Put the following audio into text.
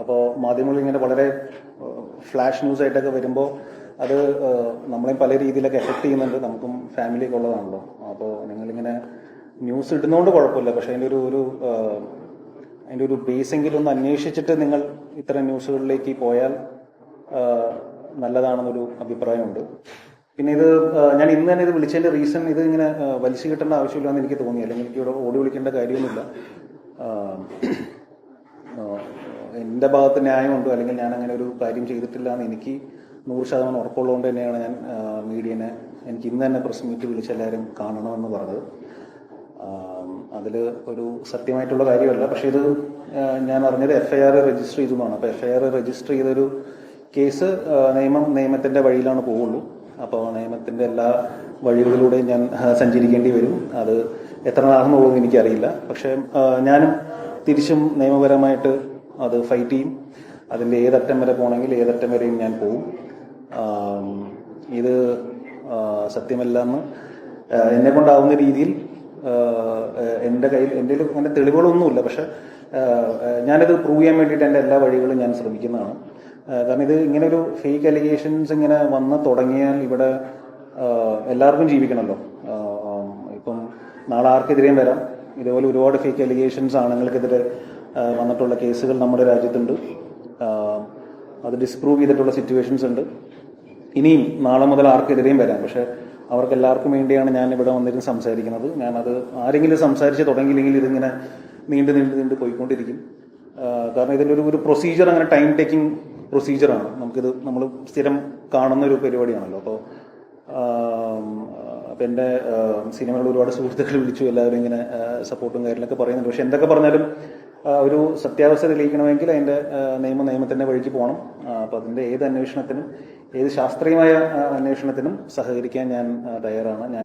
അപ്പോൾ മാധ്യമങ്ങളിൽ ഇങ്ങനെ വളരെ ഫ്ലാഷ് ന്യൂസ് ആയിട്ടൊക്കെ വരുമ്പോൾ അത് നമ്മളെ നമ്മളെയും പല രീതിയിലൊക്കെ എഫക്ട് ചെയ്യുന്നുണ്ട്. നമുക്കും ഫാമിലിയൊക്കെ ഉള്ളതാണല്ലോ. അപ്പോൾ നിങ്ങളിങ്ങനെ ന്യൂസ് ഇടുന്നതുകൊണ്ട് കുഴപ്പമില്ല. പക്ഷേ അതിന്റെ ഒരു ഒരു അതിന്റെ ഒരു ബേസെങ്കിലും ഒന്ന് അന്വേഷിച്ചിട്ട് നിങ്ങൾ ഇത്തരം ന്യൂസുകളിലേക്ക് പോയാൽ നല്ലതാണെന്നൊരു അഭിപ്രായമുണ്ട്. പിന്നെ ഇത് ഞാൻ ഇന്ന് തന്നെ ഇത് വിളിച്ചതിന്റെ റീസൺ ഇത് ഇങ്ങനെ വലിച്ചു കിട്ടേണ്ട ആവശ്യമില്ലാന്ന് എനിക്ക് തോന്നി. അല്ലെങ്കിൽ എനിക്ക് ഇവിടെ ഓടി വിളിക്കേണ്ട കാര്യമൊന്നുമില്ല. എന്റെ ഭാഗത്ത് ന്യായമുണ്ടോ അല്ലെങ്കിൽ ഞാൻ അങ്ങനെ ഒരു കാര്യം ചെയ്തിട്ടില്ല എന്ന് എനിക്ക് നൂറ് ശതമാനം ഉറപ്പുള്ളതുകൊണ്ട് തന്നെയാണ് ഞാൻ മീഡിയനെ എനിക്ക് ഇന്ന് തന്നെ പ്രസ് മീറ്റ് വിളിച്ച് എല്ലാവരും കാണണമെന്ന് പറഞ്ഞത്. അതിൽ ഒരു സത്യമായിട്ടുള്ള കാര്യമല്ല. പക്ഷെ ഇത് ഞാൻ അറിഞ്ഞത് എഫ് ഐ ആർ രജിസ്റ്റർ ചെയ്തതാണ് അപ്പോൾ എഫ് ഐ ആർ രജിസ്റ്റർ ചെയ്തൊരു കേസ് നിയമം നിയമത്തിന്റെ വഴിയിലാണ് പോവുള്ളൂ അപ്പോൾ നിയമത്തിന്റെ എല്ലാ വഴികളിലൂടെയും ഞാൻ സഞ്ചരിക്കേണ്ടി വരും. അത് എത്ര നാളെന്ന് പോകുമെന്ന് എനിക്കറിയില്ല. പക്ഷേ ഞാനും തിരിച്ചും നിയമപരമായിട്ട് അത് ഫൈറ്റ് ചെയ്യും. അതിന്റെ ഏതറ്റം വരെ പോകണമെങ്കിൽ ഏതറ്റം വരെയും ഞാൻ പോവും. ഇത് സത്യമല്ല സത്യമല്ലെന്ന് എന്നെ കൊണ്ടാവുന്ന രീതിയിൽ എന്റെ കയ്യിൽ എന്റെ അങ്ങനെ തെളിവുകളൊന്നുമില്ല. പക്ഷെ ഞാനിത് പ്രൂവ് ചെയ്യാൻ വേണ്ടിയിട്ട് എന്റെ എല്ലാ വഴികളും ഞാൻ ശ്രമിക്കുന്നതാണ്. കാരണം ഇത് ഇങ്ങനെ ഒരു ഫേക്ക് അലിഗേഷൻസ് ഇങ്ങനെ വന്ന് തുടങ്ങിയാൽ ഇവിടെ എല്ലാവർക്കും ജീവിക്കണമല്ലോ ഇപ്പം നാളെ ആർക്കെതിരെയും വരാം. ഇതുപോലെ ഒരുപാട് ഫേക്ക് അലിഗേഷൻസ് ആണുങ്ങൾക്കെതിരെ വന്നിട്ടുള്ള കേസുകൾ നമ്മുടെ രാജ്യത്തുണ്ട്. അത് ഡിസ്പ്രൂവ് ചെയ്തിട്ടുള്ള സിറ്റുവേഷൻസ് ഉണ്ട്. ഇനിയും നാളെ മുതൽ ആർക്കെതിരെയും വരാം. പക്ഷെ അവർക്കെല്ലാവർക്കും വേണ്ടിയാണ് ഞാൻ ഇവിടെ വന്നിരുന്ന് സംസാരിക്കുന്നത്. ഞാനത് ആരെങ്കിലും സംസാരിച്ച് തുടങ്ങിയില്ലെങ്കിൽ ഇതിങ്ങനെ നീണ്ടു നീണ്ടു നീണ്ടു പോയിക്കൊണ്ടിരിക്കും. കാരണം ഇതിന്റെ ഒരു പ്രൊസീജിയർ അങ്ങനെ ടൈം ടേക്കിംഗ് പ്രൊസീജിയറാണ് നമുക്കിത് നമ്മൾ സ്ഥിരം കാണുന്ന ഒരു പരിപാടിയാണല്ലോ. അപ്പോൾ അപ്പം എന്റെ സിനിമകളിൽ ഒരുപാട് സുഹൃത്തുക്കൾ വിളിച്ചു. എല്ലാവരും ഇങ്ങനെ സപ്പോർട്ടും കാര്യങ്ങളൊക്കെ പറയുന്നുണ്ട്. പക്ഷെ എന്തൊക്കെ പറഞ്ഞാലും ഒരു സത്യാവസ്ഥ തെളിയിക്കണമെങ്കിൽ അതിന്റെ ആ, നിയമ നിയമത്തിന്റെ വഴിക്ക് പോകണം. അപ്പം അതിന്റെ ഏത് അന്വേഷണത്തിനും ഏത് ശാസ്ത്രീയമായ അന്വേഷണത്തിനും സഹകരിക്കാൻ ഞാൻ തയ്യാറാണ്. ഞാൻ